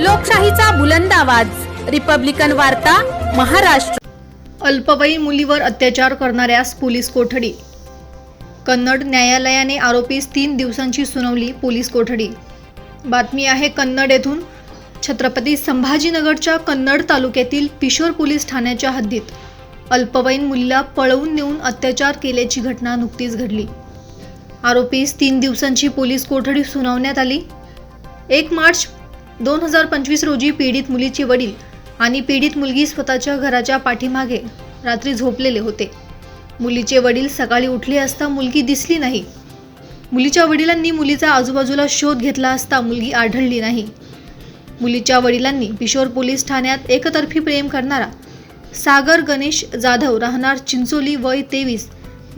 लोकशाहीचा बुलंद आवाज. रिपब्लिकन वार्ता महाराष्ट्र. अल्पवयीन मुलीवर अत्याचार करणाऱ्यास पोलीस कोठडी. कन्नड न्यायालयाने आरोपीस तीन दिवसांची सुनावली पोलीस कोठडी. बातमी आहे कन्नड येथून. छत्रपती संभाजीनगरच्या कन्नड तालुक्यातील पिशोर पोलीस ठाण्याच्या हद्दीत. अल्पवयीन मुलीला पळवून नेऊन अत्याचार केल्याची घटना नुकतीच घडली. आरोपीस तीन दिवसांची पोलीस कोठडी सुनावण्यात आली. एक मार्च दोन हजार पंचवीस रोजी पीडित मुलीचे वडील आणि पीडित मुलगी स्वतःच्या घराच्या पाठीमागे रात्री झोपलेले होते. मुलीचे वडील सकाळी उठले असता मुलगी दिसली नाही. मुलीच्या वडिलांनी मुलीचा आजूबाजूला शोध घेतला असता मुलगी आढळली नाही. मुलीच्या वडिलांनी किशोर पोलीस ठाण्यात एकतर्फी प्रेम करणारा सागर गणेश जाधव राहणार चिंचोली वय तेवीस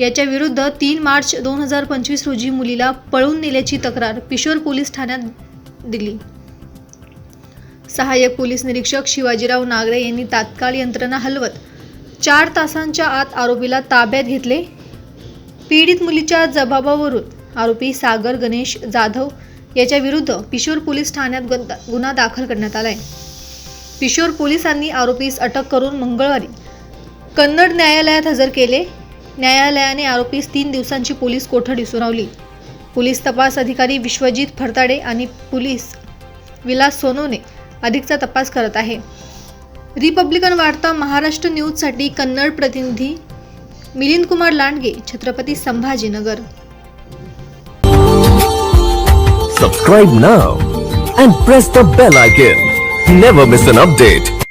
याच्या विरुद्ध तीन मार्च दोन हजार पंचवीस रोजी मुलीला पळून नेल्याची तक्रार पिशोर पोलीस ठाण्यात दिली. सहाय्यक पोलीस निरीक्षक शिवाजीराव नागरे यांनी तात्काळ यंत्रणा हलवत चार तासांच्या आत आरोपीला ताब्यात घेतले. पीडित मुलीच्या जबाबावरून आरोपी सागर गणेश जाधव याच्या विरुद्ध पिशोर पोलीस ठाण्यात गुन्हा गुन्हा दाखल करण्यात आलाय. पिशोर पोलिसांनी आरोपीस अटक करून मंगळवारी कन्नड न्यायालयात हजर केले. न्यायालयाने आरोपीस तीन दिवसांची पोलीस कोठडी सुनावली पोलीस तपास अधिकारी विश्वजित फरताडे आणि पोलीस विलास सोनोने अधिकचा तपास करत आहे. रिपब्लिकन वार्ता महाराष्ट्र न्यूजसाठी कन्नड प्रतिनिधी Milind Kumar Landge Chhatrapati Sambhajinagar. Subscribe now and press the bell icon never miss an update